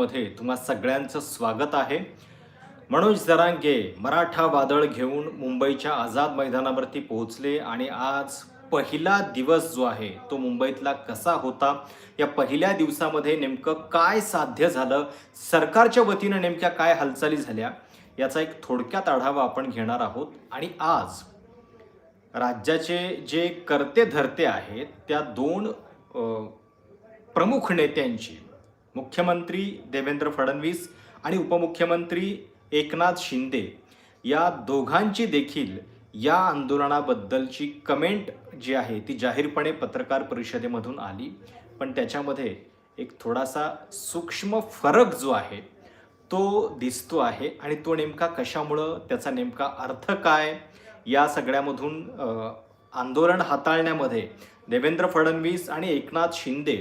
मध्ये तुम्हा सगळ्यांचं स्वागत आहे. मनोज जरांगे मराठा वादळ घेऊन मुंबईच्या आझाद मैदानावरती पोहोचले आणि आज पहिला दिवस जो आहे तो मुंबईतला कसा होता? या पहिल्या दिवसामध्ये नेमकं काय साध्य झालं? सरकारच्या वतीनं नेमक्या काय हालचाली झाल्या? याचा एक थोडक्यात आढावा आपण घेणार आहोत. आणि आज राज्याचे जे करते धरते आहेत त्या दोन प्रमुख नेत्यांची मुख्यमंत्री देवेंद्र फडणवीस आणि उपमुख्यमंत्री एकनाथ शिंदे या दोघांची देखील या आंदोलनाबद्दलची कमेंट जी आहे ती जाहीरपणे पत्रकार परिषदेमधून आली. पण त्याच्यामध्ये एक थोडासा सूक्ष्म फरक जो आहे तो दिसतो आहे आणि तो नेमका कशामुळं त्याचा नेमका अर्थ काय? या सगळ्यामधून आंदोलन हाताळण्यामध्ये देवेंद्र फडणवीस आणि एकनाथ शिंदे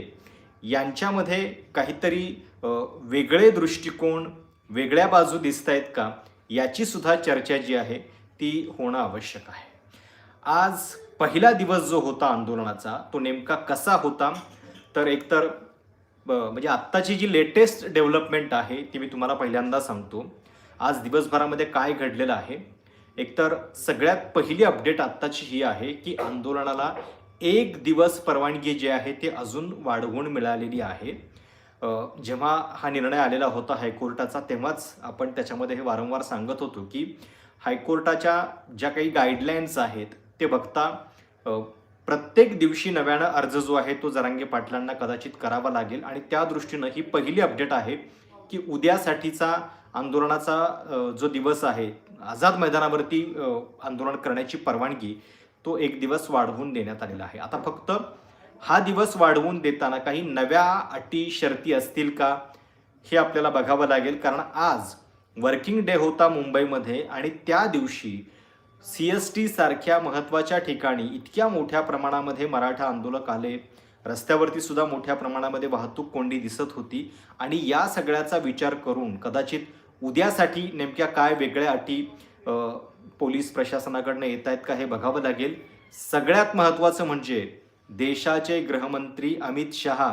यांच्यामध्ये काहीतरी वेगळे दृष्टिकोन वेगळ्या बाजू दिसत आहेत का याची सुद्धा चर्चा जी आहे ती होणं आवश्यक आहे. आज पहिला दिवस जो होता आंदोलनाचा तो नेमका कसा होता? तर एकतर ब- म्हणजे आत्ताची जी लेटेस्ट डेव्हलपमेंट आहे ती मी तुम्हाला पहिल्यांदा सांगतो. आज दिवसभरामध्ये काय घडलेलं आहे? एकतर सगळ्यात पहिली अपडेट आत्ताची ही आहे की आंदोलनाला एक दिवस परवानगी जी आहे ती अजून वाढवून मिळालेली आहे. जेव्हा हा निर्णय आलेला होता हायकोर्टाचा तेव्हाच आपण त्याच्यामध्ये हे वारंवार सांगत होतो की हायकोर्टाच्या ज्या काही गाईडलाईन्स आहेत ते बघता प्रत्येक दिवशी नव्यानं अर्ज जो आहे तो जरांगे पाटलांना कदाचित करावा लागेल. आणि त्या दृष्टीनं ही पहिली अपडेट आहे की उद्यासाठीचा आंदोलनाचा जो दिवस आहे आझाद मैदानावरती आंदोलन करण्याची परवानगी तो एक दिवस वाढवून देण्यात आलेला आहे. आता फक्त हा दिवस वाढवून देताना काही नव्या अटी शर्ती असतील का? हे आपल्याला बघावं लागेल. कारण आज वर्किंग डे होता मुंबईमध्ये आणि त्या दिवशी सी एस टी सारख्या महत्त्वाच्या ठिकाणी इतक्या मोठ्या प्रमाणामध्ये मराठा आंदोलक आले. रस्त्यावरती सुद्धा मोठ्या प्रमाणामध्ये वाहतूक कोंडी दिसत होती. आणि या सगळ्याचा विचार करून कदाचित उद्यासाठी नेमक्या काय वेगळ्या अटी पोलीस प्रशासनाकडनं येत आहेत का हे बघावं लागेल. सगळ्यात महत्त्वाचं म्हणजे देशाचे गृहमंत्री अमित शहा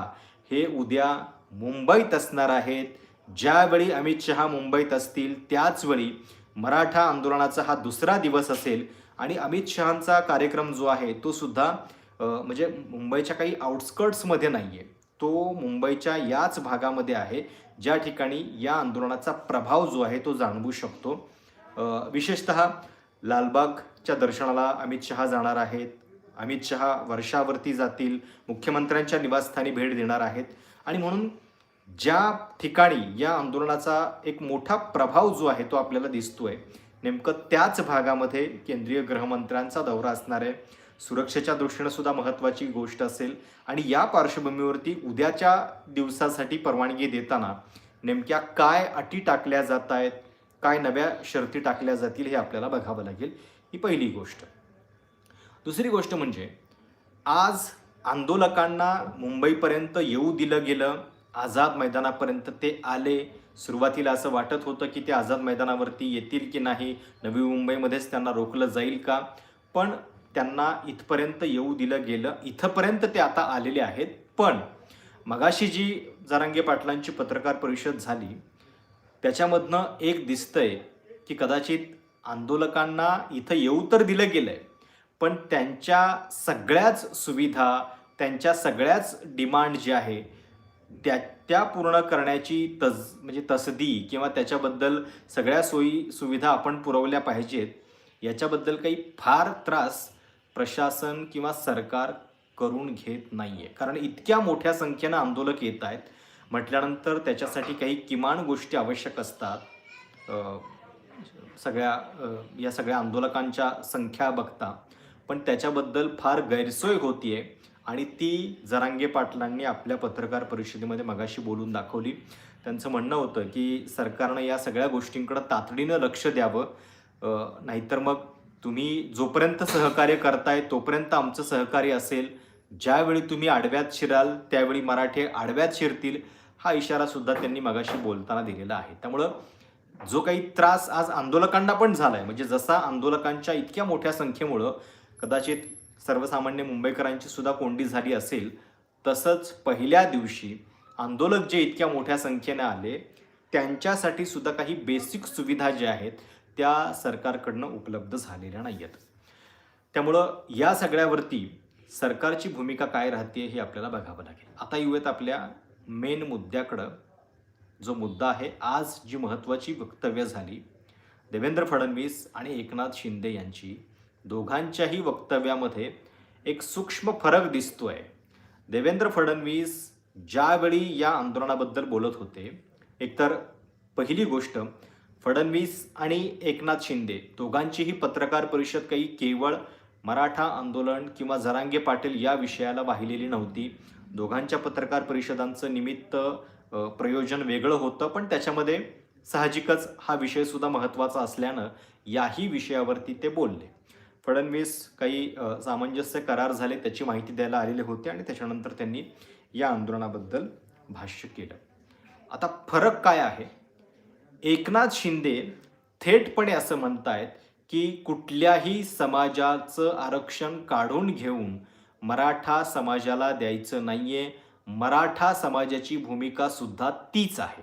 हे उद्या मुंबईत असणार आहेत. ज्यावेळी अमित शहा मुंबईत असतील त्याचवेळी मराठा आंदोलनाचा हा दुसरा दिवस असेल आणि अमित शहांचा कार्यक्रम जो आहे तो सुद्धा म्हणजे मुंबईच्या काही आउटस्कर्ट्समध्ये नाही आहे तो मुंबईच्या याच भागामध्ये आहे. ज्या ठिकाणी या आंदोलनाचा प्रभाव जो आहे तो जाणवू शकतो. विशेषतः लालबागच्या दर्शनाला अमित शहा जाणार आहेत. अमित शहा वर्षावरती जातील मुख्यमंत्र्यांच्या निवासस्थानी भेट देणार आहेत. आणि म्हणून ज्या ठिकाणी या आंदोलनाचा एक मोठा प्रभाव जो आहे तो आपल्याला दिसतोय नेमकं त्याच भागामध्ये केंद्रीय गृहमंत्र्यांचा दौरा असणार आहे. सुरक्षेच्या दृष्टीनं सुद्धा महत्त्वाची गोष्ट असेल. आणि या पार्श्वभूमीवरती उद्याच्या दिवसासाठी परवानगी देताना नेमक्या काय अटी टाकल्या जात आहेत? काय नव्या शर्ती टाकल्या जातील हे आपल्याला बघावं लागेल. ही पहिली गोष्ट. दुसरी गोष्ट म्हणजे आज आंदोलकांना मुंबईपर्यंत येऊ दिलं गेलं आझाद मैदानापर्यंत ते आले. सुरुवातीला असं वाटत होतं की ते आझाद मैदानावरती येतील की नाही नवी मुंबईमध्येच त्यांना रोखलं जाईल का? पण त्यांना इथपर्यंत येऊ दिलं गेलं. इथंपर्यंत ते आता आलेले आहेत. पण मगाशी जी जरांगे पाटलांची पत्रकार परिषद झाली त्याच्यामधनं एक दिसतंय की कदाचित आंदोलकांना इथं येऊ तर दिलं गेलं आहे पण त्यांच्या सगळ्याच सुविधा त्यांच्या सगळ्याच डिमांड जे आहे त्या त्या पूर्ण करण्याची तज म्हणजे तसदी किंवा त्याच्याबद्दल सगळ्या सोयी सुविधा आपण पुरवल्या पाहिजेत याच्याबद्दल काही फार त्रास प्रशासन किंवा सरकार करून घेत नाही आहे कारण इतक्या मोठ्या संख्येनं आंदोलक येत आहेत म्हटल्यानंतर त्याच्यासाठी काही किमान गोष्टी आवश्यक असतात. सगळ्या या सगळ्या आंदोलकांच्या संख्या बघता. पण त्याच्याबद्दल फार गैरसोय होतीये आणि ती जरांगे पाटलांनी आपल्या पत्रकार परिषदेमध्ये मगाशी बोलून दाखवली. त्यांचं म्हणणं होतं की सरकारनं या सगळ्या गोष्टींकडं तातडीनं लक्ष द्यावं. नाहीतर मग तुम्ही जोपर्यंत सहकार्य करताय तोपर्यंत आमचं सहकार्य असेल. ज्यावेळी तुम्ही आडव्यात शिराल त्यावेळी मराठे आडव्यात शिरतील हा इशारा सुद्धा त्यांनी मगाशी बोलताना दिलेला आहे. त्यामुळं जो काही त्रास आज आंदोलकांना पण झाला आहे म्हणजे जसा आंदोलकांच्या इतक्या मोठ्या संख्येमुळं कदाचित सर्वसामान्य मुंबईकरांची सुद्धा कोंडी झाली असेल तसंच पहिल्या दिवशी आंदोलक जे इतक्या मोठ्या संख्येने आले त्यांच्यासाठी सुद्धा काही बेसिक सुविधा ज्या आहेत त्या सरकारकडनं उपलब्ध झालेल्या नाही आहेत त्यामुळं या सगळ्यावरती सरकारची भूमिका काय राहते हे आपल्याला बघावं लागेल. आता येऊयात आपल्या मेन मुद्द्याकडं. जो मुद्दा आहे आज जी महत्त्वाची वक्तव्य झाली देवेंद्र फडणवीस आणि एकनाथ शिंदे यांची दोघांच्याही वक्तव्यामध्ये एक सूक्ष्म फरक दिसतो आहे देवेंद्र फडणवीस ज्यावेळी या आंदोलनाबद्दल बोलत होते एकतर पहिली गोष्ट फडणवीस आणि एकनाथ शिंदे दोघांचीही पत्रकार परिषद काही केवळ मराठा आंदोलन किंवा जरांगे पाटील या विषयाला वाहिलेली नव्हती. दोघांच्या पत्रकार परिषदांचं निमित्त प्रयोजन वेगळं होतं पण त्याच्यामध्ये साहजिकच हा विषयसुद्धा महत्त्वाचा असल्यानं याही विषयावरती ते बोलले. फडणवीस काही सामंजस्य करार झाले त्याची माहिती द्यायला आलेले होते आणि त्याच्यानंतर त्यांनी या आंदोलनाबद्दल भाष्य केलं. आता फरक काय आहे? एकनाथ शिंदे थेटपणे असं म्हणतायत की कुठल्याही समाजाचं आरक्षण काढून घेऊन मराठा समाजाला द्यायचं नाही आहे मराठा समाजाची भूमिका सुद्धा तीच आहे.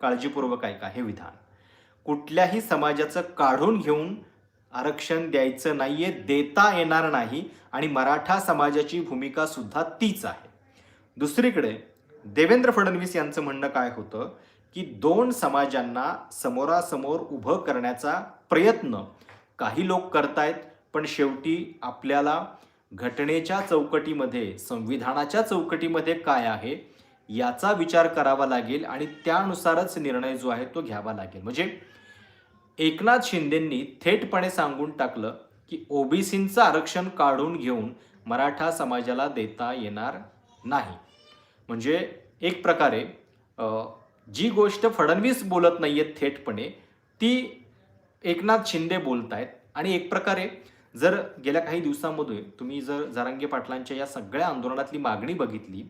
काळजीपूर्वक ऐका हे विधान. कुठल्याही समाजाचं काढून घेऊन आरक्षण द्यायचं नाही आहे देता येणार नाही आणि मराठा समाजाची भूमिका सुद्धा तीच आहे. दुसरीकडे देवेंद्र फडणवीस यांचं म्हणणं काय होतं की दोन समाजांना समोरासमोर उभं करण्याचा प्रयत्न. काही लोक करतायत पण शेवटी आपल्याला घटनेच्या चौकटीमध्ये संविधानाच्या चौकटीमध्ये काय आहे याचा विचार करावा लागेल आणि त्यानुसारच निर्णय जो आहे तो घ्यावा लागेल. म्हणजे एकनाथ शिंदेंनी थेटपणे सांगून टाकलं की ओबीसींचं आरक्षण काढून घेऊन मराठा समाजाला देता येणार नाही. म्हणजे एक प्रकारे जी गोष्ट फडणवीस बोलत नाही आहेत थेटपणे ती एकनाथ शिंदे बोलत आहेत आणि एक प्रकारे जर गेल्या काही दिवसांमध्ये तुम्ही जर जरांगे पाटलांच्या या सगळ्या आंदोलनातली मागणी बघितली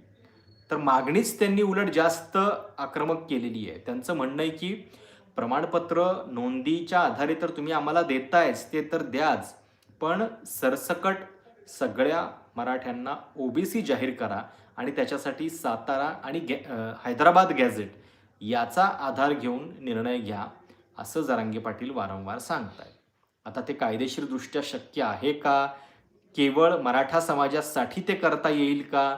तर मागणीच त्यांनी उलट जास्त आक्रमक केलेली आहे. त्यांचं म्हणणं आहे की प्रमाणपत्र नोंदीच्या आधारे तर तुम्ही आम्हाला देतायच ते तर द्याच पण सरसकट सगळ्या मराठ्यांना ओबीसी जाहीर करा आणि त्याच्यासाठी सातारा आणि गॅ हैदराबाद गॅझेट याचा आधार घेऊन निर्णय घ्या. असं जरांगे पाटील वारंवार सांगत आहे आता ते कायदेशीरदृष्ट्या शक्य आहे का? केवळ मराठा समाजासाठी ते करता येईल का?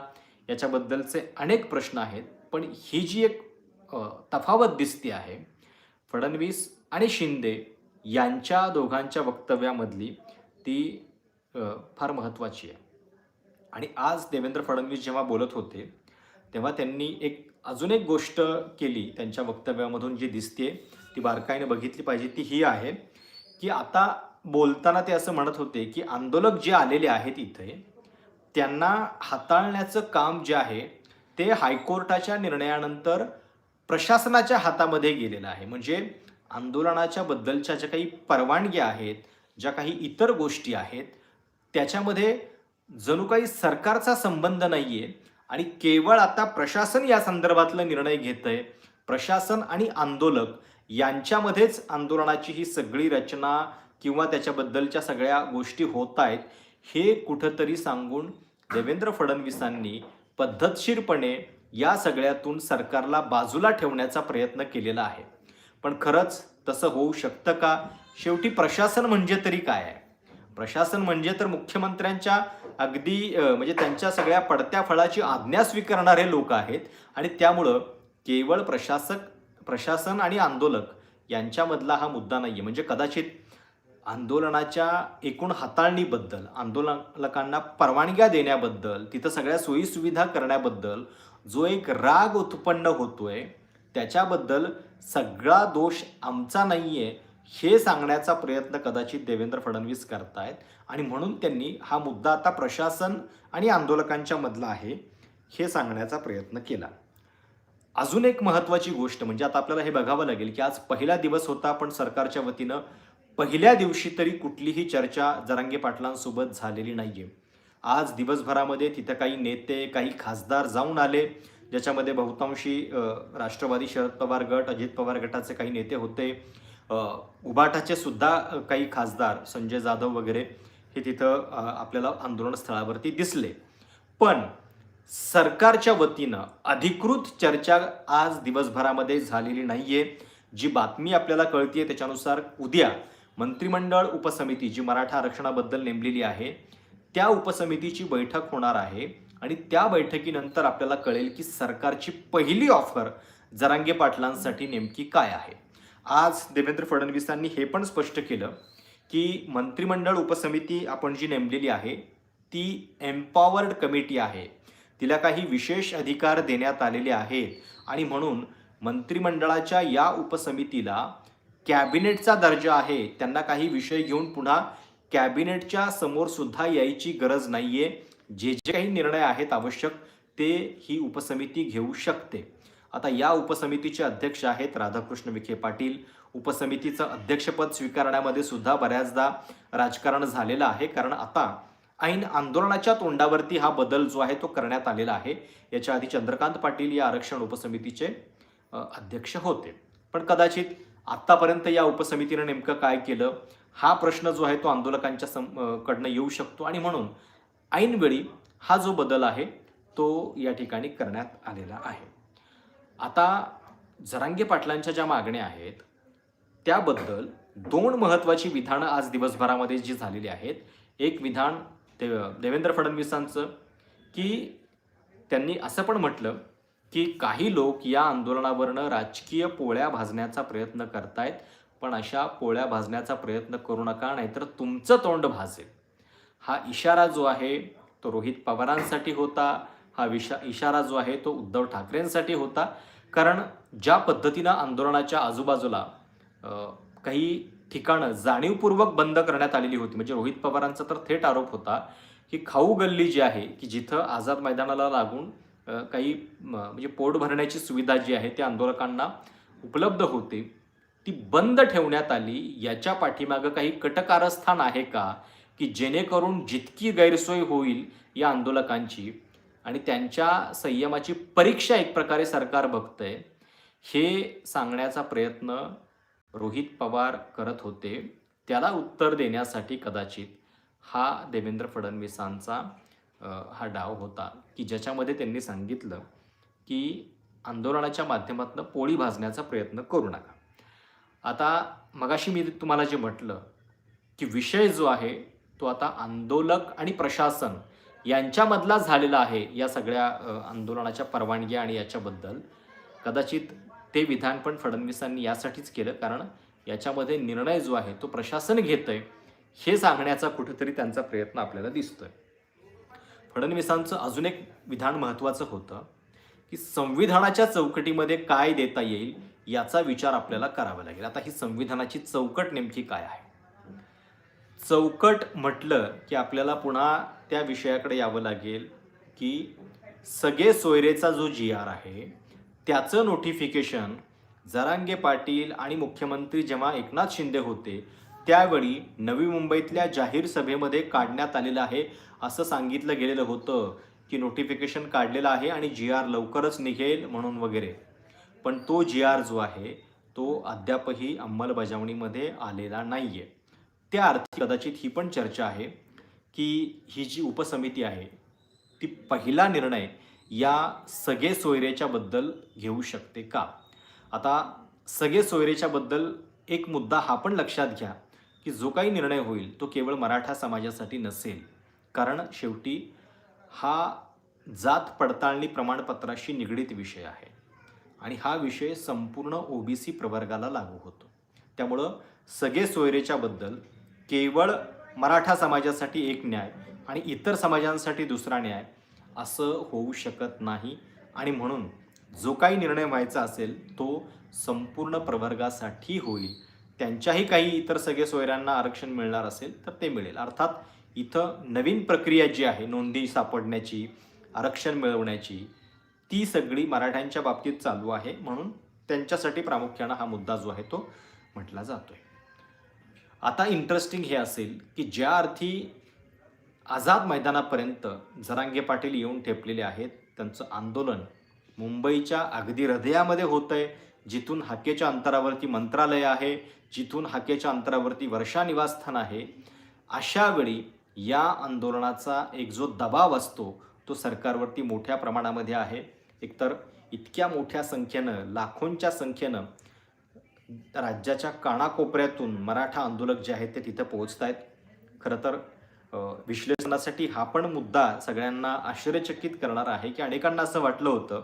याच्याबद्दलचे अनेक प्रश्न आहेत पण ही जी एक तफावत दिसते आहे फडणवीस आणि शिंदे यांच्या दोघांच्या वक्तव्यामधली ती फार महत्त्वाची आहे. आणि आज देवेंद्र फडणवीस जेव्हा बोलत होते तेव्हा त्यांनी एक अजून एक गोष्ट केली त्यांच्या वक्तव्यामधून जी दिसते ती बारकाईने बघितली पाहिजे ती ही आहे की आता बोलताना ते असं म्हणत होते की आंदोलक जे आलेले आहेत इथे त्यांना हाताळण्याचं काम जे आहे ते हायकोर्टाच्या निर्णयानंतर प्रशासनाच्या हातामध्ये गेलेलं आहे. म्हणजे आंदोलनाच्या बद्दलच्या ज्या काही परवानग्या आहेत ज्या काही इतर गोष्टी आहेत त्याच्यामध्ये जणू काही सरकारचा संबंध नाही आहे आणि केवळ आता प्रशासन या संदर्भातला निर्णय घेत आहे प्रशासन आणि आंदोलक यांच्यामध्येच आंदोलनाची ही सगळी रचना किंवा त्याच्याबद्दलच्या सगळ्या गोष्टी होत आहेत हे कुठंतरी सांगून देवेंद्र फडणवीसांनी पद्धतशीरपणे या सगळ्यातून सरकारला बाजूला ठेवण्याचा प्रयत्न केलेला आहे. पण खरंच तसं होऊ शकतं का? शेवटी प्रशासन म्हणजे तरी काय आहे? प्रशासन म्हणजे तर मुख्यमंत्र्यांच्या अगदी म्हणजे त्यांच्या सगळ्या पडत्या फळाची आज्ञा स्वीकारणारे लोक आहेत आणि त्यामुळं केवळ प्रशासक प्रशासन आणि आंदोलक यांच्यामधला हा मुद्दा नाही आहे म्हणजे कदाचित आंदोलनाच्या एकूण हाताळणीबद्दल आंदोलकांना परवानग्या देण्याबद्दल तिथं सगळ्या सोयीसुविधा करण्याबद्दल जो एक राग उत्पन्न होतोय त्याच्याबद्दल सगळा दोष आमचा नाही आहे हे सांगण्याचा प्रयत्न कदाचित देवेंद्र फडणवीस करतायत. आणि म्हणून त्यांनी हा मुद्दा आता प्रशासन आणि आंदोलकांच्या मधला आहे हे सांगण्याचा प्रयत्न केला. अजून एक महत्त्वाची गोष्ट म्हणजे आता आपल्याला हे बघावं लागेल की आज पहिला दिवस होता पण सरकारच्या वतीनं पहिल्या दिवशी तरी कुठलीही चर्चा जरांगे पाटलांसोबत झालेली नाहीये. आज दिवसभरामध्ये तिथं काही नेते काही खासदार जाऊन आले ज्याच्यामध्ये बहुतांशी राष्ट्रवादी शरद पवार गट अजित पवार गटाचे काही नेते होते उबाटाचे सुद्धा काही खासदार संजय जाधव वगैरे हे तिथं आपल्याला आंदोलन स्थळावरती दिसले. पण सरकारच्या वतीनं अधिकृत चर्चा आज दिवसभरामध्ये झालेली नाहीये. जी बातमी आपल्याला कळतीये त्याच्यानुसार उद्या मंत्रिमंडळ उपसमिती जी मराठा आरक्षणाबद्दल नेमलेली आहे त्या उपसमितीची बैठक होणार आहे. आणि त्या बैठकीनंतर आपल्याला कळेल की सरकारची पहिली ऑफर जरांगे पाटलांसाठी नेमकी काय आहे. आज देवेंद्र फडणवीसांनी हे पण स्पष्ट केलं की मंत्रिमंडळ उपसमिती आपण जी नेमलेली आहे ती एम्पॉवर्ड कमिटी आहे. तिला काही विशेष अधिकार देण्यात आलेले आहेत. आणि म्हणून मंत्रिमंडळाच्या या उपसमितीला कॅबिनेटचा दर्जा आहे. त्यांना काही विषय घेऊन पुन्हा कॅबिनेटच्या समोर सुद्धा यायची गरज नाहीये. जे जे काही निर्णय आहेत आवश्यक ते ही उपसमिती घेऊ शकते. आता या उपसमितीचे अध्यक्ष आहेत राधाकृष्ण विखे पाटील. उपसमितीचं अध्यक्षपद स्वीकारण्यामध्ये सुद्धा बऱ्याचदा राजकारण झालेलं आहे. कारण आता ऐन आंदोलनाच्या तोंडावरती हा बदल जो आहे तो करण्यात आलेला आहे. याच्या आधी चंद्रकांत पाटील या आरक्षण उपसमितीचे अध्यक्ष होते. पण कदाचित आत्तापर्यंत या उपसमितीनं नेमकं काय केलं हा प्रश्न जो आहे तो आंदोलकांच्या सम कडनं येऊ शकतो. आणि म्हणून ऐनवेळी हा जो बदल आहे तो या ठिकाणी करण्यात आलेला आहे. आता जरांगे पाटलांच्या ज्या मागण्या आहेत त्याबद्दल दोन महत्त्वाची विधानं आज दिवसभरामध्ये जी झालेली आहेत. एक विधान देव देवेंद्र फडणवीसांचं की त्यांनी असं पण म्हटलं की काही लोक या आंदोलनावरनं राजकीय पोळ्या भाजण्याचा प्रयत्न करतायत पण अशा पोळ्या भाजण्याचा प्रयत्न करू नका नाहीतर तुमचं तोंड भाजेल. हा इशारा जो आहे तो रोहित पवारांसाठी होता हा विशा इशारा जो आहे तो उद्धव ठाकरेंसाठी होता कारण ज्या पद्धतीनं आंदोलनाच्या आजूबाजूला काही ठिकाणं जाणीवपूर्वक बंद करण्यात आलेली होती. म्हणजे रोहित पवारांचा तर थेट आरोप होता की खाऊ गल्ली जी आहे की जिथं आझाद मैदानाला लागून काही म्हणजे पोट भरण्याची सुविधा जी आहे त्या आंदोलकांना उपलब्ध होते. ती बंद ठेवण्यात आली. याच्या पाठीमागं काही कटकारस्थान आहे का? की जेणेकरून जितकी गैरसोय होईल या आंदोलकांची. आणि त्यांच्या संयमाची परीक्षा एक प्रकारे सरकार बघतंय. हे सांगण्याचा प्रयत्न रोहित पवार करत होते. त्याला उत्तर देण्यासाठी कदाचित हा देवेंद्र फडणवीसांचा हा डाव होता. की ज्याच्यामध्ये त्यांनी सांगितलं की आंदोलनाच्या माध्यमातून पोळी भाजण्याचा प्रयत्न करू नका. आता मगाशी मी तुम्हाला जे म्हटलं की विषय जो आहे तो आता आंदोलक आणि प्रशासन यांच्यामधला झालेला आहे या सगळ्या आंदोलनाच्या परवानगी आणि याच्याबद्दल. कदाचित ते विधान पण फडणवीसांनी यासाठीच केलं कारण याच्यामध्ये निर्णय जो आहे तो प्रशासन घेतंय हे सांगण्याचा कुठेतरी त्यांचा प्रयत्न आपल्याला दिसतोय. फडणवीसांचं अजून एक विधान महत्त्वाचं होतं की संविधानाच्या चौकटीमध्ये काय देता येईल याचा विचार आपल्याला करावा लागेल. आता ही संविधानाची चौकट नेमकी काय आहे? चौकट म्हटलं की आपल्याला पुन्हा त्या विषयाकडे यावं लागेल की सगळे सोयरेचा जो जी आर आहे त्याचं नोटिफिकेशन जरांगे पाटील आणि मुख्यमंत्री जेव्हा एकनाथ शिंदे होते त्यावेळी नवी मुंबईतल्या जाहीर सभेमध्ये काढण्यात आलेलं आहे. असं सांगितलं गेलेलं होतं की नोटिफिकेशन काढलेलं आहे आणि जी आर लवकरच निघेल म्हणून वगैरे. पण तो जी आर जो आहे तो अद्यापही अंमलबजावणीमध्ये आलेला नाही आहे त्या अर्थी कदाचित ही पण चर्चा आहे की ही जी उपसमिती आहे ती पहिला निर्णय या सगळे सोयरेच्याबद्दल घेऊ शकते का? आता सगळे सोयरेच्याबद्दल एक मुद्दा हा पण लक्षात घ्या की जो काही निर्णय होईल तो केवळ मराठा समाजासाठी नसेल. कारण शेवटी हा जात पडताळणी प्रमाणपत्राशी निगडीत विषय आहे आणि हा विषय संपूर्ण ओबीसी प्रवर्गाला लागू होतो. त्यामुळं सगळे सोयरेच्याबद्दल केवळ मराठा समाजासाठी एक न्याय आणि इतर समाजांसाठी दुसरा न्याय असं होऊ शकत नाही. आणि म्हणून जो काही निर्णय व्हायचा असेल तो संपूर्ण प्रवर्गासाठी होईल. त्यांच्याही काही इतर सगळे सोयऱ्यांना आरक्षण मिळणार असेल तर ते मिळेल. अर्थात इथं नवीन प्रक्रिया जी आहे नोंदी सापडण्याची आरक्षण मिळवण्याची ती सगळी मराठ्यांच्या बाबतीत चालू आहे. म्हणून त्यांच्यासाठी प्रामुख्यानं हा मुद्दा जो आहे तो म्हटला जातोय. आता इंटरेस्टिंग हे असेल की ज्या अर्थी आझाद मैदानापर्यंत जरांगे पाटील येऊन ठेपलेले आहेत. त्यांचं आंदोलन मुंबईच्या अगदी हृदयामध्ये होतं आहे जिथून हाकेच्या अंतरावरती मंत्रालय आहे जिथून हाकेच्या अंतरावरती वर्षा निवासस्थान आहे. अशा वेळी या आंदोलनाचा एक जो दबाव असतो तो सरकारवरती मोठ्या प्रमाणामध्ये आहे. एकतर इतक्या मोठ्या संख्येनं लाखोंच्या संख्येनं राज्याच्या कानाकोपऱ्यातून मराठा आंदोलक जे आहेत ते तिथं पोहोचत आहेत खरं तर विश्लेषणासाठी हा पण मुद्दा सगळ्यांना आश्चर्यचकित करणारा आहे की अनेकांना असं वाटलं होतं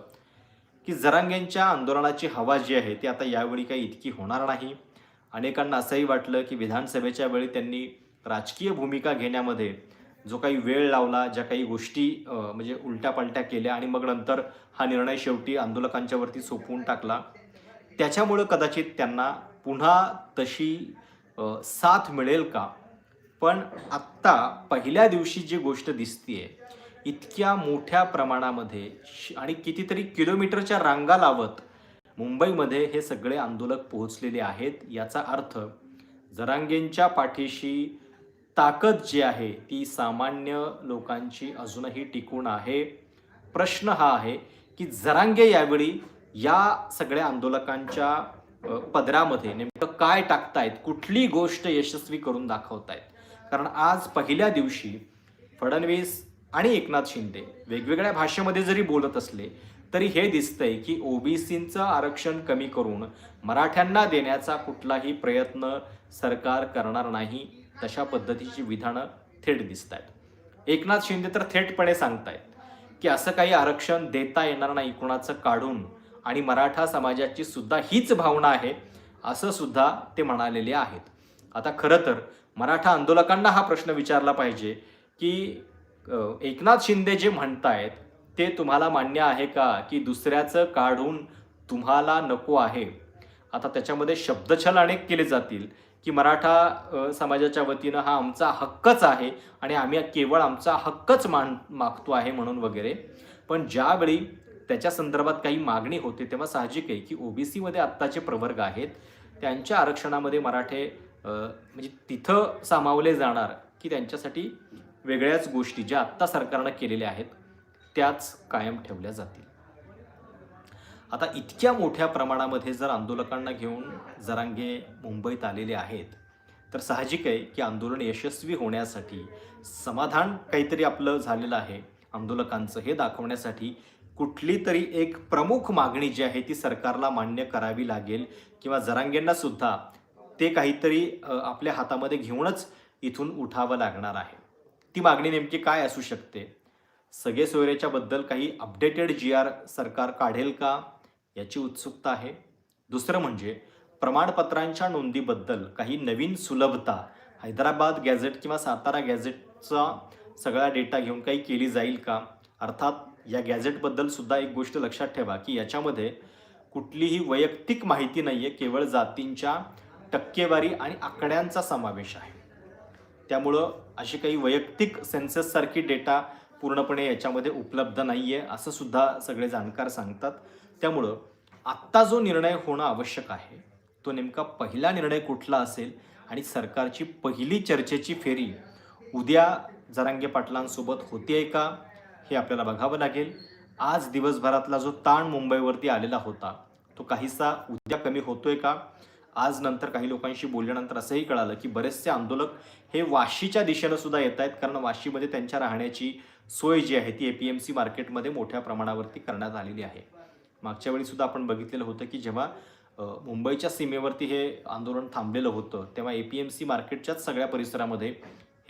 की जरांगेंच्या आंदोलनाची हवा जी आहे ती आता यावेळी काही इतकी होणार नाही. अनेकांना असंही वाटलं की विधानसभेच्या वेळी त्यांनी राजकीय भूमिका घेण्यामध्ये जो काही वेळ लावला ज्या काही गोष्टी म्हणजे उलट्यापालट्या केल्या आणि मग नंतर हा निर्णय शेवटी आंदोलकांच्यावरती सोपवून टाकला त्याच्यामुळं कदाचित त्यांना पुन्हा तशी साथ मिळेल का? पण आत्ता पहिल्या दिवशी जी गोष्ट दिसतीये इतक्या मोठ्या प्रमाणामध्ये श- आणि कितीतरी किलोमीटरच्या रांगा लावत मुंबईमध्ये हे सगळे आंदोलक पोहोचलेले आहेत. याचा अर्थ जरांगेंच्या पाठीशी ताकद जी आहे ती सामान्य लोकांची अजूनही टिकून आहे. प्रश्न हा आहे की जरांगे यावेळी या सगळ्या आंदोलकांच्या पदरामध्ये नेमकं काय टाकतायत? कुठली गोष्ट यशस्वी करून दाखवतायत? कारण आज पहिल्या दिवशी फडणवीस आणि एकनाथ शिंदे वेगवेगळ्या भाषेमध्ये जरी बोलत असले तरी हे दिसतंय की ओबीसींचं आरक्षण कमी करून मराठ्यांना देण्याचा कुठलाही प्रयत्न सरकार करणार नाही तशा पद्धतीची विधानं थेट दिसत आहेत एकनाथ शिंदे तर थेटपणे सांगतायत की असं काही आरक्षण देता येणार नाही कुणाचं काढून आणि मराठा समाजाची सुद्धा हीच भावना आहे असं सुद्धा ते म्हणालेले आहेत. आता खरं तर मराठा आंदोलकांना हा प्रश्न विचारला पाहिजे की एकनाथ शिंदे जे म्हणतायत ते तुम्हाला मान्य आहे का की दुसऱ्याचं काढून तुम्हाला नको आहे? आता त्याच्यामध्ये शब्दछल अनेक केले जातील की मराठा समाजाच्या वतीनं हा आमचा हक्कच आहे आणि आम्ही केवळ आमचा हक्कच मान मागतो आहे म्हणून वगैरे. पण ज्यावेळी त्याच्या संदर्भात काही मागणी होते तेव्हा साहजिक आहे की ओबीसीमध्ये आत्ताचे प्रवर्ग आहेत त्यांच्या आरक्षणामध्ये मराठे म्हणजे तिथं सामावले जाणार की त्यांच्यासाठी वेगळ्याच गोष्टी ज्या आत्ता सरकारनं केलेल्या आहेत त्याच कायम ठेवल्या जातील. आता इतक्या मोठ्या प्रमाणामध्ये जर आंदोलकांना घेऊन जरांगे मुंबईत आलेले आहेत तर साहजिक आहे की आंदोलन यशस्वी होण्यासाठी समाधान काहीतरी आपलं झालेलं आहे. आंदोलकांचं हे दाखवण्यासाठी कुठली तरी एक प्रमुख मागणी जी आहे ती सरकारला मान्य करावी लागेल किंवा जरांगेंना सुद्धा ते काहीतरी आपल्या हातामध्ये घेऊनच इथून उठावं लागणार आहे. ती मागणी नेमकी काय असू शकते? सगळे सोयरेच्याबद्दल काही अपडेटेड जी आर सरकार काढेल का? याची उत्सुकता आहे. दुसरं म्हणजे प्रमाणपत्रांच्या नोंदीबद्दल काही नवीन सुलभता हैदराबाद गॅझेट किंवा सातारा गॅझेटचा सगळा डेटा घेऊन काही केली जाईल का? अर्थात या गॅझेटबद्दल सुद्धा एक गोष्ट लक्षात ठेवा की याच्यामध्ये कुठलीही वैयक्तिक माहिती नाही आहे केवळ जातींच्या टक्केवारी आणि आकड्यांचा समावेश आहे. त्यामुळं अशी काही वैयक्तिक सेन्सससारखी डेटा पूर्णपणे याच्यामध्ये उपलब्ध नाही आहे असं सुद्धा सगळे जाणकार सांगतात. त्यामुळं आत्ता जो निर्णय होणं आवश्यक आहे तो नेमका पहिला निर्णय कुठला असेल आणि सरकारची पहिली चर्चेची फेरी उद्या जरांगे पाटलांसोबत होतीये का हे आपल्याला बघावं लागेल. आज दिवसभरातला जो ताण मुंबईवरती आलेला होता तो काहीसा उद्या कमी होतोय का? आज नंतर काही लोकांशी बोलल्यानंतर असंही कळालं की बरेचसे आंदोलक हे वाशीच्या दिशेनं सुद्धा येत आहेत कारण वाशीमध्ये त्यांच्या राहण्याची सोय जी आहे ती ए पी एम सी मार्केटमध्ये मोठ्या प्रमाणावरती करण्यात आलेली आहे. मागच्या वेळी सुद्धा आपण बघितलेलं होतं की जेव्हा मुंबईच्या सीमेवरती हे आंदोलन थांबलेलं होतं तेव्हा ए पी एम सी मार्केटच्याच सगळ्या परिसरामध्ये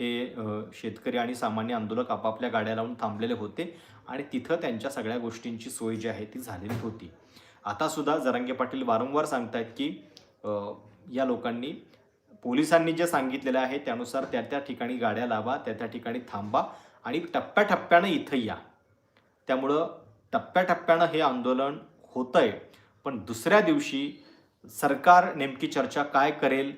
हे शेतकरी आणि सामान्य आंदोलक आपापल्या गाड्या लावून थांबलेले होते आणि तिथं त्यांच्या सगळ्या गोष्टींची सोय जी आहे ती झालेली होती. आता सुद्धा जरांगे पाटील वारंवार सांगतायत की या लोकांनी पोलिसांनी जे सांगितलेलं आहे त्यानुसार त्या त्या ठिकाणी गाड्या लावा त्या त्या ठिकाणी थांबा आणि टप्प्याटप्प्यानं इथं या. त्यामुळं टप्प्याटप्प्यानं हे आंदोलन होतं आहे पण दुसऱ्या दिवशी सरकार नेमकी चर्चा काय करेल?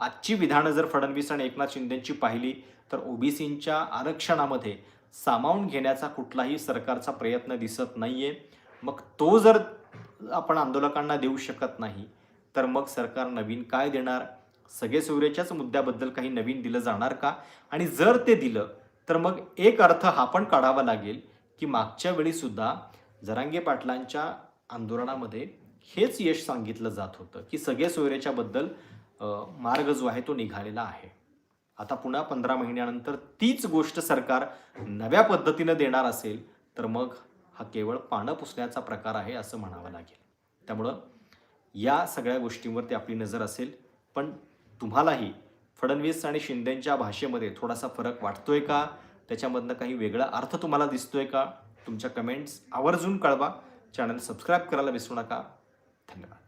आजची विधानं जर फडणवीस आणि एकनाथ शिंदेची पाहिली तर ओबीसींच्या आरक्षणामध्ये सामावून घेण्याचा कुठलाही सरकारचा प्रयत्न दिसत नाही आहे मग तो जर आपण आंदोलकांना देऊ शकत नाही तर मग सरकार नवीन काय देणार? सगळे सोयऱ्याच्याच मुद्द्याबद्दल काही नवीन दिलं जाणार का? आणि जर ते दिलं तर मग एक अर्थ हा पण काढावा लागेल की मागच्या वेळीसुद्धा जरांगे पाटलांच्या आंदोलनामध्ये हेच यश सांगितलं जात होतं की सगळे सोयऱ्याच्या मार्ग जो आहे तो निघालेला आहे. आता पुन्हा पंधरा महिन्यानंतर तीच गोष्ट सरकार नव्या पद्धतीनं देणार असेल तर मग हा केवळ पानं पुसण्याचा प्रकार आहे असं म्हणावं लागेल. त्यामुळं या सगळ्या गोष्टींवरती आपली नजर असेल पण तुम्हालाही फडणवीस आणि शिंदेंच्या भाषेमध्ये थोडासा फरक वाटतोय का? त्याच्यामधनं काही वेगळा अर्थ तुम्हाला दिसतोय का? तुमच्या कमेंट्स आवर्जून कळवा. चॅनल सबस्क्राईब करायला विसरू नका. धन्यवाद.